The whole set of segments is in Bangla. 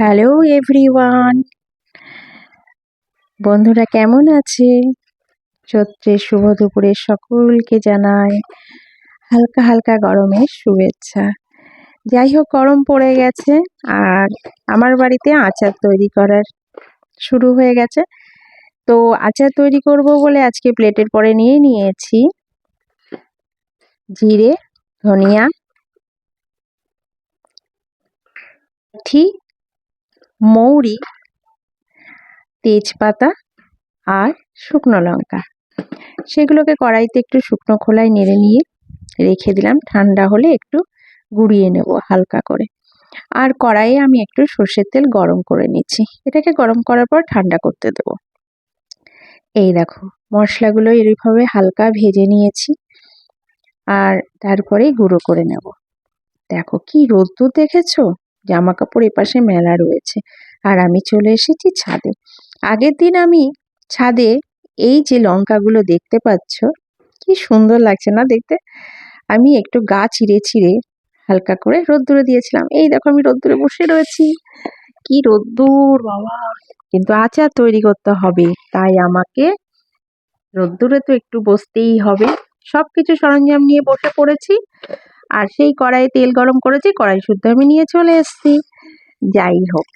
হ্যালো এভরিওয়ান বন্ধুরা, কেমন আছে? চৈত্রের শুভ দুপুরে সকলকে জানাই হালকা হালকা গরমের শুভেচ্ছা। যাই হোক, গরম পড়ে গেছে আর আমার বাড়িতে আচার তৈরি করার শুরু হয়ে গেছে। তো আচার তৈরি করব বলে আজকে প্লেটের পরে নিয়ে নিয়েছি জিরে, ধনিয়া ঠিক মৌরি, তেজপাতা আর শুকনো লঙ্কা। সেগুলোকে কড়াইতে একটু শুকনো খোলায় নেড়ে নিয়ে রেখে দিলাম। ঠান্ডা হলে একটু গুঁড়িয়ে নেব হালকা করে। আর কড়াইয়ে আমি একটু সর্ষের তেল গরম করে নিচ্ছি। এটাকে গরম করার পর ঠান্ডা করতে দেব। এই দেখো, মশলাগুলো এরভাবে হালকা ভেজে নিয়েছি আর তারপরে গুঁড়ো করে নেব। দেখো কি রোদ্দুর দেখেছ? জামা কাপড় এপাশে মেলা রয়েছে। আর আমি চলে এসেছি ছাদে। আগের দিন আমি ছাদে এই যে লঙ্কাগুলো দেখতে পাচ্ছ, কি সুন্দর লাগছে না দেখতে? আমি একটু গা চিড়ে চিড়ে হালকা করে রোদ্দুরে দিয়েছিলাম। এই দেখো আমি রোদ্দুরে বসে রয়েছি। কি রোদ্দুর, বাবা। কিন্তু আচার তৈরি করতে হবে, তাই আমাকে রোদ্দুরে তো একটু বসতেই হবে। সব কিছু সরঞ্জাম নিয়ে বসে পড়েছি। আর সেই কড়াইয়ে তেল গরম করেছি, কড়াই শুদ্ধ আমি নিয়ে চলে এসেছি। যাই হোক,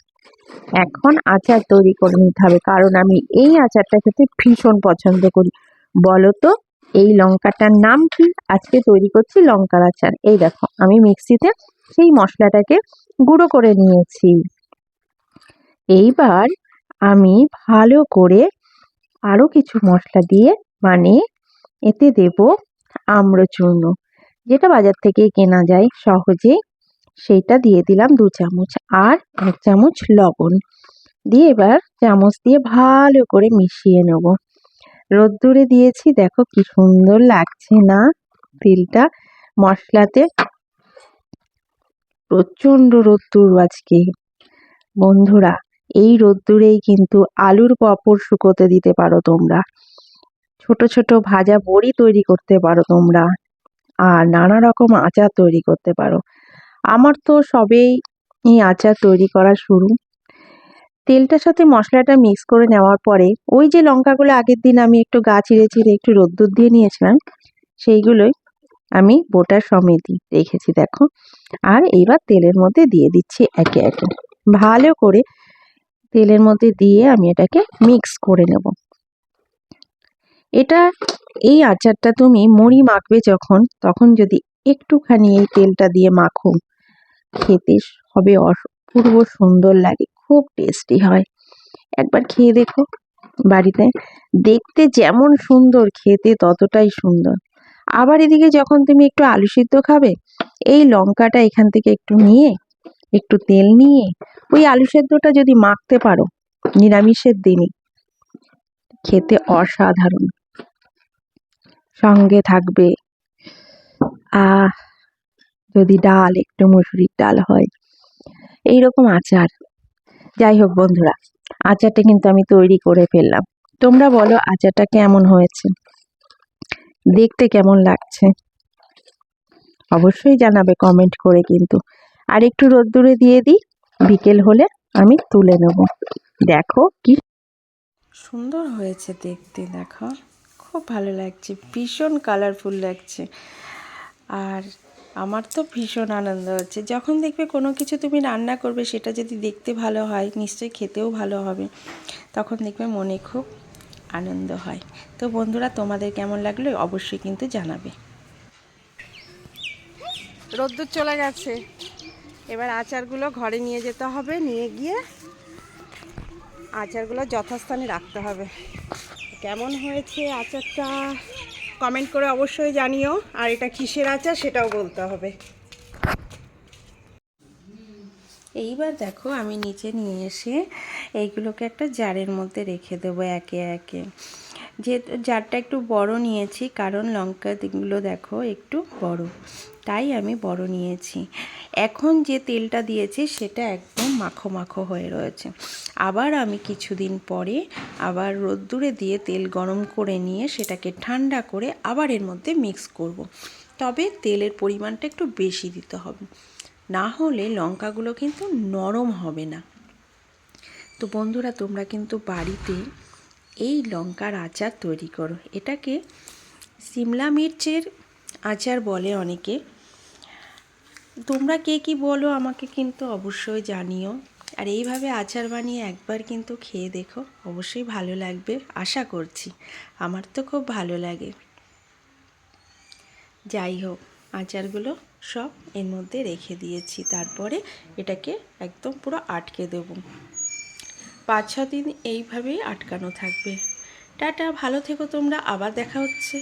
এখন আচার তৈরি করে নিতে হবে, কারণ আমি এই আচারটা খেতে ভীষণ পছন্দ করি। বলো তো, এই লঙ্কাটার নাম কি? আজকে তৈরি করছি লঙ্কার আচার। এই দেখো, আমি মিক্সিতে সেই মশলাটাকে গুঁড়ো করে নিয়েছি। এইবার আমি ভালো করে আরও কিছু মশলা দিয়ে মানে এতে দেব আম্রচূর্ণ যেটা বাজার থেকেই কেনা যায় সহজে, সেইটা দিয়ে দিলাম দু চামচ আর এক চামচ লবণ। দিয়ে এবার চামচ দিয়ে ভালো করে মিশিয়ে নেব। রোদ্দুরে দিয়েছি, দেখো কি সুন্দর লাগছে না? তেলটা মশলাতে প্রচণ্ড রোদ্দুর আজকে। বন্ধুরা, এই রোদ্দুরেই কিন্তু আলুর পাঁপড় শুকোতে দিতে পারো তোমরা। ছোট ছোট ভাজা বড়ি তৈরি করতে পারো তোমরা। আর নানা রকম আচার তৈরি করতে পারো। আমার তো সবেই এই আচার তৈরি করা শুরু। তেলটার সাথে মশলাটা মিক্স করে নেওয়ার পরে ওই যে লঙ্কাগুলো আগের দিন আমি একটু গা চিড়ে চিড়ে একটু রোদ্দুর দিয়ে নিয়েছিলাম, সেইগুলোই আমি বোটার সমেতই রেখেছি দেখো। আর এইবার তেলের মধ্যে দিয়ে দিচ্ছি একে একে। ভালো করে তেলের মধ্যে দিয়ে আমি এটাকে মিক্স করে নেব। এটা, এই আচারটা তুমি মুড়ি মাখবে যখন, তখন যদি একটুখানি এই তেলটা দিয়ে মাখো, খেতে হবে অপূর্ব সুন্দর লাগে, খুব টেস্টি হয়। একবার খেয়ে দেখো বাড়িতে। দেখতে যেমন সুন্দর, খেতে ততটাই সুন্দর। আবার এদিকে যখন তুমি একটু আলু সিদ্ধ খাবে, এই লঙ্কাটা এখান থেকে একটু নিয়ে, একটু তেল নিয়ে, ওই আলু সেদ্ধটা যদি মাখতে পারো, নিরামিষের দিনে, খেতে অসাধারণ। সঙ্গে থাকবে। আহ, যদি ডাল, একটু মুসুরির ডাল হয়। এই রকম আচার। যাই হোক বন্ধুরা, আচারটা কিন্তু আমি তৈরি করে ফেললাম। তোমরা বলো আচারটা কেমন হয়েছে? দেখতে কেমন লাগছে? অবশ্যই জানাবে কমেন্ট করে কিন্তু। আর একটু রোদ্দুরে দিয়ে দিই, বিকেল হলে আমি তুলে নেব। দেখো কি সুন্দর হয়েছে দেখতে, দেখো। খুব ভালো লাগছে, ভীষণ কালারফুল লাগছে। আর আমার তো ভীষণ আনন্দ হচ্ছে। যখন দেখবে কোনো কিছু তুমি রান্না করবে, সেটা যদি দেখতে ভালো হয়, নিশ্চয়ই খেতেও ভালো হবে, তখন দেখবে মনে খুব আনন্দ হয়। তো বন্ধুরা, তোমাদের কেমন লাগল অবশ্যই কিন্তু জানাবে। রোদ্দুর চলে গেছে। এবার আচারগুলো ঘরে নিয়ে যেতে হবে, নিয়ে গিয়ে আচারগুলো যথাস্থানে রাখতে হবে। কেমন হয়েছে আচারটা? কমেন্ট করে অবশ্যই জানিও। আর এটা কিসের আচার সেটাও বলতে হবে। এইবার দেখো আমি নিচে নিয়ে এসে এইগুলোকে একটা জারের মধ্যে রেখে দেবো একে একে। যে জারটা একটু বড় নিয়েছি, কারণ লঙ্কাগুলো দেখো একটু বড়, তাই আমি বড় নিয়েছি। এখন যে তেলটা দিয়েছি সেটা একদম মাখো মাখো হয়ে রয়েছে। আবার আমি কিছুদিন পরে আবার রোদ্দুরে দিয়ে তেল গরম করে নিয়ে সেটাকে ঠান্ডা করে আবার এর মধ্যে মিক্স করব। তবে তেলের পরিমাণটা একটু বেশি দিতে হবে। না হলে লঙ্কাগুলো কিন্তু নরম হবে না। তো বন্ধুরা, তোমরা কিন্তু বাড়িতে এই লঙ্কার আচার তৈরি করো। এটাকে সিমলা মির্চের আচার বলে অনেকে। তোমরা কে কি বলো আমাকে কিন্তু অবশ্যই জানিও। আর এইভাবে আচার বানিয়ে একবার কিন্তু খেয়ে দেখো। অবশ্যই ভালো লাগবে, আশা করছি। আমার তো খুব ভালো লাগে। যাই হোক, আচারগুলো সব এর মধ্যে রেখে দিয়েছি। তারপরে এটাকে একদম পুরো আটকে দেব। পাঁচ ছ দিন এইভাবেই আটকানো থাকবে। টাটা ভালো থেকো তোমরা আবার দেখা হচ্ছে।